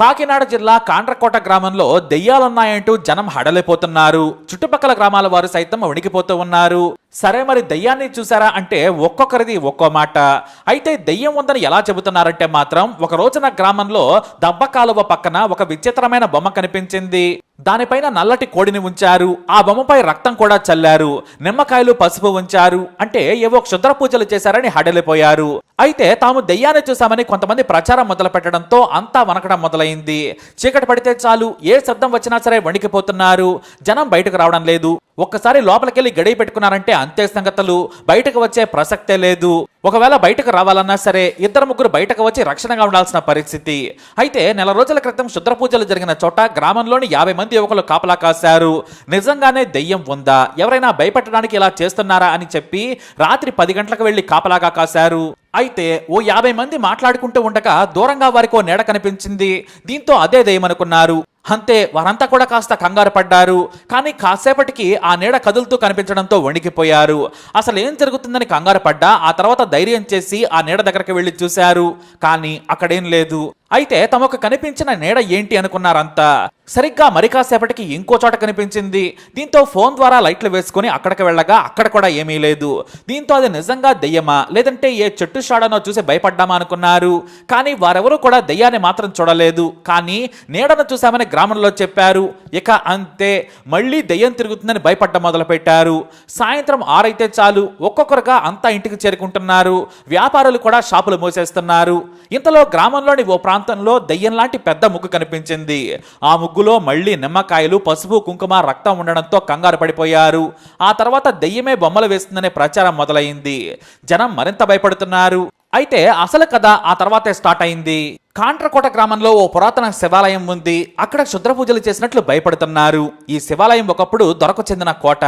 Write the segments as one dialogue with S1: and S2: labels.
S1: కాకినాడ జిల్లా కాండ్రకోట గ్రామంలో దెయ్యాలున్నాయంటూ జనం హడలిపోతున్నారు. చుట్టుపక్కల గ్రామాల వారు సైతం వణికిపోతూ ఉన్నారు. సరే మరి దయ్యాన్ని చూసారా అంటే ఒక్కొక్కరిది ఒక్కో మాట. అయితే దెయ్యం ఉందని ఎలా చెబుతున్నారంటే మాత్రం ఒక రోజున గ్రామంలో దబ్బ కాలువ పక్కన ఒక విచిత్రమైన బొమ్మ కనిపించింది. దానిపైన నల్లటి కోడిని ఉంచారు. ఆ బొమ్మపై రక్తం కూడా చల్లారు. నిమ్మకాయలు పసుపు ఉంచారు. అంటే ఏవో క్షుద్ర పూజలు చేశారని హడలిపోయారు. అయితే తాము దెయ్యాన్ని చూశామని కొంతమంది ప్రచారం మొదలు పెట్టడంతో అంతా వనకడం మొదలైంది. చీకటి పడితే చాలు ఏ శబ్దం వచ్చినా సరే వణికిపోతున్నారు. జనం బయటకు రావడం లేదు. ఒక్కసారి లోపలికెళ్ళి గడియ పెట్టుకున్నారంటే అంతే సంగతులు. బయటకు వచ్చే ప్రసక్తే లేదు. ఒకవేళ బయటకు రావాలన్నా సరే ఇద్దరు ముగ్గురు బయటకు వచ్చి రక్షణగా ఉండాల్సిన పరిస్థితి. అయితే నెల రోజుల క్రితం శుద్ర పూజలు జరిగిన చోట గ్రామంలోని యాభై మంది యువకులు కాపలా కాశారు. నిజంగానే దెయ్యం ఉందా? ఎవరైనా భయపెట్టడానికి ఇలా చేస్తున్నారా అని చెప్పి రాత్రి పది గంటలకు వెళ్ళి కాపలాగా కాశారు. అయితే ఓ యాభై మంది మాట్లాడుకుంటూ ఉండగా దూరంగా వారికి ఓ నీడ కనిపించింది. దీంతో అదే దెయ్యమనుకున్నారు అంతే వారంతా కూడా కాస్త కంగారు పడ్డారు. కానీ కాసేపటికి ఆ నీడ కదులుతూ కనిపించడంతో వణికిపోయారు. అసలు ఏం జరుగుతుందని కంగారు పడ్డా ఆ తర్వాత ధైర్యం చేసి ఆ నీడ దగ్గరికి వెళ్ళి చూశారు. కానీ అక్కడేం లేదు. అయితే తమకు కనిపించిన నీడ ఏంటి అనుకున్నారంతా? సరిగ్గా మరి కాసేపటికి ఇంకో చోట కనిపించింది. దీంతో ఫోన్ ద్వారా లైట్లు వేసుకుని అక్కడికి వెళ్ళగా అక్కడ కూడా ఏమీ లేదు. దీంతో అది నిజంగా దెయ్యమా? లేదంటే ఏ చెట్టు షాడనో చూసి భయపడ్డామా అనుకున్నారు. కానీ వారెవరూ కూడా దెయ్యాన్ని మాత్రం చూడలేదు. కానీ నీడను చూశామని గ్రామంలో చెప్పారు. ఇక అంతే. మళ్ళీ దెయ్యం తిరుగుతుందని భయపడ్డం మొదలుపెట్టారు. సాయంత్రం ఆరైతే చాలు. ఒక్కొక్కరుగా అంతా ఇంటికి చేరుకుంటున్నారు. వ్యాపారులు కూడా షాపులు మూసేస్తున్నారు. ఇంతలో గ్రామంలోని ఓ ప్రాంతం ప్రాంతంలో దయ్యంలాంటి పెద్ద ముగ్గు కనిపించింది. ఆ ముగ్గులో మళ్ళీ నిమ్మకాయలు పసుపు కుంకుమ రక్తం ఉండడంతో కంగారు పడిపోయారు. ఆ తర్వాత దెయ్యమే బొమ్మలు వేస్తుందనే ప్రచారం మొదలైంది. జనం మరింత భయపడుతున్నారు. అయితే అసలు కథ ఆ తర్వాతే స్టార్ట్ అయింది. కాంట్రకోట గ్రామంలో ఓ పురాతన శివాలయం ఉంది. అక్కడ క్షుద్ర పూజలు చేసినట్లు భయపడుతున్నారు. ఈ శివాలయం ఒకప్పుడు దొరకు చెందిన కోట.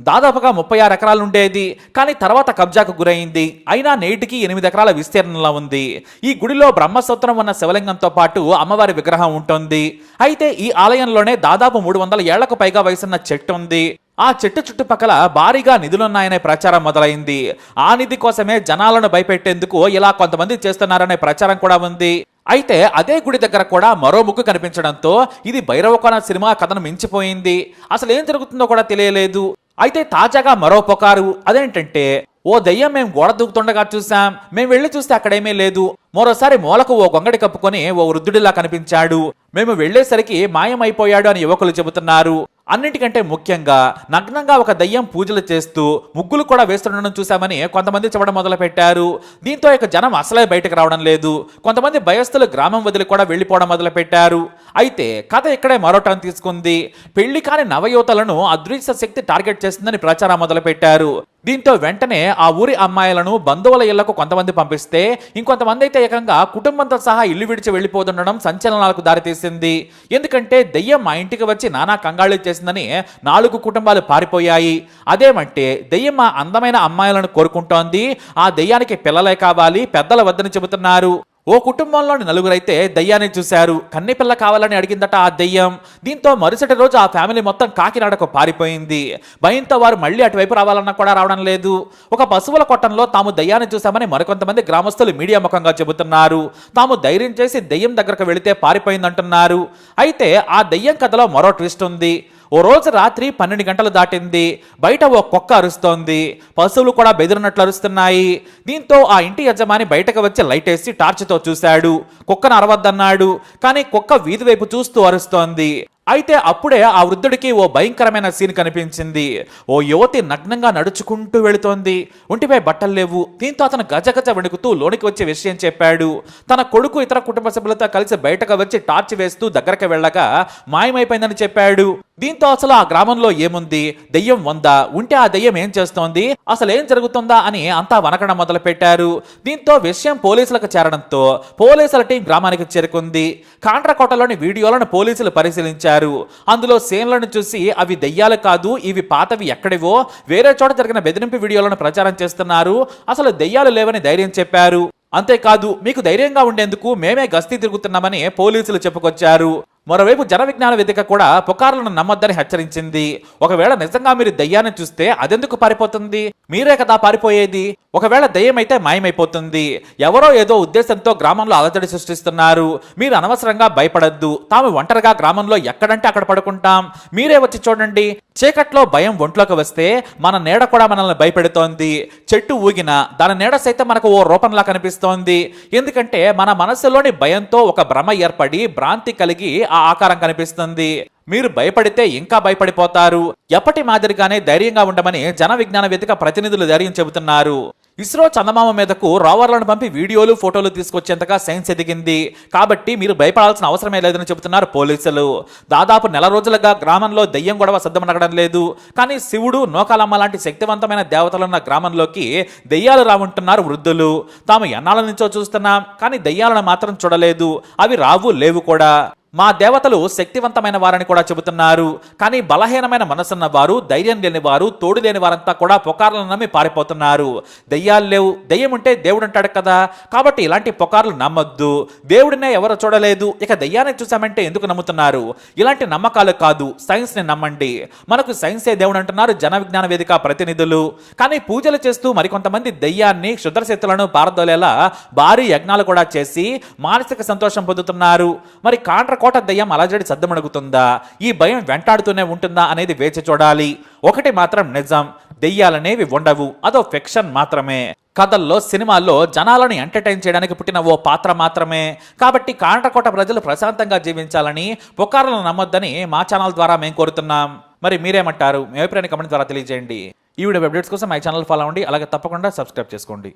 S1: దాదాపుగా ముప్పై ఆరు ఎకరాలు ఉండేది కానీ తర్వాత కబ్జాకు గురైంది. అయినా నేటికి ఎనిమిది ఎకరాల విస్తీర్ణంలో ఉంది. ఈ గుడిలో బ్రహ్మసూత్రం ఉన్న శివలింగంతో పాటు అమ్మవారి విగ్రహం ఉంటుంది. అయితే ఈ ఆలయంలోనే దాదాపు మూడు వందల ఏళ్ళకు పైగా వయసున్న చెట్టు ఉంది. ఆ చెట్టు చుట్టుపక్కల భారీగా నిధులున్నాయనే ప్రచారం మొదలైంది. ఆ నిధి కోసమే జనాలను భయపెట్టేందుకు ఇలా కొంతమంది చేస్తున్నారనే ప్రచారం కూడా ఉంది. అయితే అదే గుడి దగ్గర కూడా మరో ముగ్గు కనిపించడంతో ఇది భైరవకోన సినిమా కథను మించిపోయింది. అసలు ఏం జరుగుతుందో కూడా తెలియలేదు. అయితే తాజాగా మరో పొకారు అదేంటంటే ఓ దయ్యం మేము గోడ దూకుతుండగా చూసాం మేము వెళ్ళి చూస్తే అక్కడేమీ లేదు. మరోసారి మూలకు ఓ గొంగడి కప్పుకొని ఓ వృద్ధుడిలా కనిపించాడు. మేము వెళ్ళేసరికి మాయమైపోయాడు అని యువకులు చెబుతున్నారు. అన్నిటికంటే ముఖ్యంగా నగ్నంగా ఒక దయ్యం పూజలు చేస్తూ ముగ్గులు కూడా వేస్తుండడం చూశామని కొంతమంది చెప్పడం మొదలుపెట్టారు. దీంతో ఇక జనం అసలే బయటకు రావడం లేదు. కొంతమంది భయస్థులు గ్రామం వదిలి కూడా వెళ్ళిపోవడం మొదలుపెట్టారు. అయితే కథ ఇక్కడే మరో టర్న్ తీసుకుంది. పెళ్ళి కాని నవయువతలను అదృశ్య శక్తి టార్గెట్ చేస్తుందని ప్రచారం మొదలుపెట్టారు. దీంతో వెంటనే ఆ ఊరి అమ్మాయిలను బంధువుల ఇళ్ళకు కొంతమంది పంపిస్తే ఇంకొంతమంది అయితే ఏకంగా కుటుంబంతో సహా ఇల్లు విడిచి వెళ్ళిపోతుండడం సంచలనాలకు దారితీసింది. ఎందుకంటే దెయ్యం మా ఇంటికి వచ్చి నానా కంగాళి చేసిందని నాలుగు కుటుంబాలు పారిపోయాయి. అదేమంటే దెయ్యం మా అందమైన అమ్మాయిలను కోరుకుంటోంది. ఆ దెయ్యానికి పిల్లలే కావాలి పెద్దల వద్దని చెబుతున్నారు. ఓ కుటుంబంలోని నలుగురైతే దయ్యాన్ని చూశారు. కన్నెపిల్ల కావాలని అడిగిందట ఆ దయ్యం. దీంతో మరుసటి రోజు ఆ ఫ్యామిలీ మొత్తం కాకినాడకు పారిపోయింది. భయంతో వారు మళ్ళీ అటువైపు రావాలన్నా కూడా రావడం లేదు. ఒక పశువుల కొట్టంలో తాము దయ్యాన్ని చూశామని మరికొంతమంది గ్రామస్తులు మీడియా ముఖంగా చెబుతున్నారు. తాము ధైర్యం చేసి దయ్యం దగ్గరకు వెళితే పారిపోయిందంటున్నారు. అయితే ఆ దయ్యం కథలో మరో ట్విస్ట్ ఉంది. ఓ రోజు రాత్రి పన్నెండు గంటలు దాటింది. బయట ఓ కుక్క అరుస్తోంది. పశువులు కూడా బెదిరినట్లు అరుస్తున్నాయి. దీంతో ఆ ఇంటి యజమాని బయటకు వచ్చి లైట్ వేసి టార్చ్తో చూశాడు. కుక్కను అరవద్దన్నాడు. కానీ కుక్క వీధి వైపు చూస్తూ అరుస్తోంది. అయితే అప్పుడే ఆ వృద్ధుడికి ఓ భయంకరమైన సీన్ కనిపించింది. ఓ యువతి నగ్నంగా నడుచుకుంటూ వెళుతోంది. ఒంటిపై బట్టలు లేవు. దీంతో అతను గజగజ వణుకుతూ లోనికి వచ్చే విషయం చెప్పాడు. తన కొడుకు ఇతర కుటుంబ సభ్యులతో కలిసి బయటకు వచ్చి టార్చ్ వేస్తూ దగ్గరకు వెళ్ళగా మాయమైపోయిందని చెప్పాడు. దీంతో అసలు ఆ గ్రామంలో ఏముంది? దెయ్యం ఉందా? ఉంటే ఆ దెయ్యం ఏం చేస్తోంది? అసలు ఏం జరుగుతుందా అని అంతా వనకడం మొదలు పెట్టారు దీంతో విషయం పోలీసులకు చేరడంతో పోలీసుల టీం గ్రామానికి చేరుకుంది. కాండ్రకోటలోని వీడియోలను పోలీసులు పరిశీలించారు. అందులో సీన్లను చూసి అవి దెయ్యాలు కాదు ఇవి పాతవి ఎక్కడివో వేరే చోట జరిగిన బెదిరింపు వీడియోలను ప్రచారం చేస్తున్నారు. అసలు దెయ్యాలు లేవని ధైర్యం చెప్పారు. అంతేకాదు మీకు ధైర్యంగా ఉండేందుకు మేమే గస్తీ తిరుగుతున్నామని పోలీసులు చెప్పుకొచ్చారు. మరోవైపు జన విజ్ఞాన వేదిక కూడా పుకార్లను నమ్మొద్దని హెచ్చరించింది. ఒకవేళ నిజంగా మీరు దయ్యాన్ని చూస్తే అదెందుకు పారిపోతుంది? మీరే కదా పారిపోయేది? ఒకవేళ దయ్యమైతే మాయమైపోతుంది. ఎవరో ఏదో ఉద్దేశంతో గ్రామంలో అలజడి సృష్టిస్తున్నారు. మీరు అనవసరంగా భయపడద్దు. తాము ఒంటరిగా గ్రామంలో ఎక్కడంటే అక్కడ పడుకుంటాం. మీరే వచ్చి చూడండి. చీకట్లో భయం ఒంట్లోకి వస్తే మన నీడ కూడా మనల్ని భయపెడుతోంది. చెట్టు ఊగిన దాని నీడ సైతం మనకు ఓ రూపంలా కనిపిస్తోంది. ఎందుకంటే మన మనసులోని భయంతో ఒక భ్రమ ఏర్పడి భ్రాంతి కలిగి ఆ ఆకారం కనిపిస్తుంది. మీరు భయపడితే ఇంకా భయపడిపోతారు. ఎప్పటి మాదిరిగానే ధైర్యంగా ఉండమని జన విజ్ఞాన వేదిక ప్రతినిధులు ధైర్యం చెబుతున్నారు. ఇస్రో చందమామ మీదకు రోవర్లను పంపి వీడియోలు ఫోటోలు తీసుకొచ్చేంతగా సైన్స్ ఎదిగింది. కాబట్టి మీరు భయపడాల్సిన అవసరమే లేదని చెబుతున్నారు పోలీసులు. దాదాపు నెల రోజులుగా గ్రామంలో దయ్యం గొడవ సిద్ధమనగడం లేదు. కానీ శివుడు నోకాలమ్మ లాంటి శక్తివంతమైన దేవతలున్న గ్రామంలోకి దెయ్యాలు రావుంటున్నారు వృద్ధులు. తాము ఎన్నాళ్ళ నుంచో చూస్తున్నాం కానీ దెయ్యాలను మాత్రం చూడలేదు. అవి రావు లేవు కూడా. మా దేవతలు శక్తివంతమైన వారని కూడా చెబుతున్నారు. కానీ బలహీనమైన మనసున్న వారు ధైర్యం లేని వారు తోడు లేని వారంతా కూడా పొకార్లను నమ్మి పారిపోతున్నారు. దెయ్యాలు లేవు. దెయ్యం ఉంటే దేవుడు అంటాడు కదా. కాబట్టి ఇలాంటి పొకార్లు నమ్మొద్దు. దేవుడినే ఎవరు చూడలేదు. ఇక దెయ్యాన్ని చూసామంటే ఎందుకు నమ్ముతున్నారు? ఇలాంటి నమ్మకాలు కాదు. సైన్స్ని నమ్మండి. మనకు సైన్సే దేవుడు అంటున్నారు జన విజ్ఞాన వేదిక ప్రతినిధులు. కానీ పూజలు చేస్తూ మరికొంతమంది దెయ్యాన్ని క్షుద్రశక్తులను పారదోలేలా భారీ యజ్ఞాలు కూడా చేసి మానసిక సంతోషం పొందుతున్నారు. మరి కాండ్రకోట దయ్యం అలజడి సద్దమడుగుతుందా ఈ భయం వెంటాడుతూనే ఉంటుందా అనేది వేచి చూడాలి. ఒకటి మాత్రం నిజం దెయ్యాలనేవి ఉండవు అదో ఫిక్షన్ మాత్రమే. కథల్లో సినిమాల్లో జనాలను ఎంటర్టైన్ చేయడానికి పుట్టిన ఓ పాత్ర మాత్రమే. కాబట్టి కాంటకోట ప్రజలు ప్రశాంతంగా జీవించాలని పుకార్లను నమ్మొద్దని మా ఛానల్ ద్వారా మేము కోరుతున్నాం. మరి మీరేమంటారు? మీ అభిప్రాయాన్ని కమెంట్ ద్వారా తెలియజేయండి. ఈ వీడియో అప్డేట్స్ కోసం మై ఛానల్ ఫాలో అవ్వండి. అలాగే తప్పకుండా సబ్స్క్రైబ్ చేసుకోండి.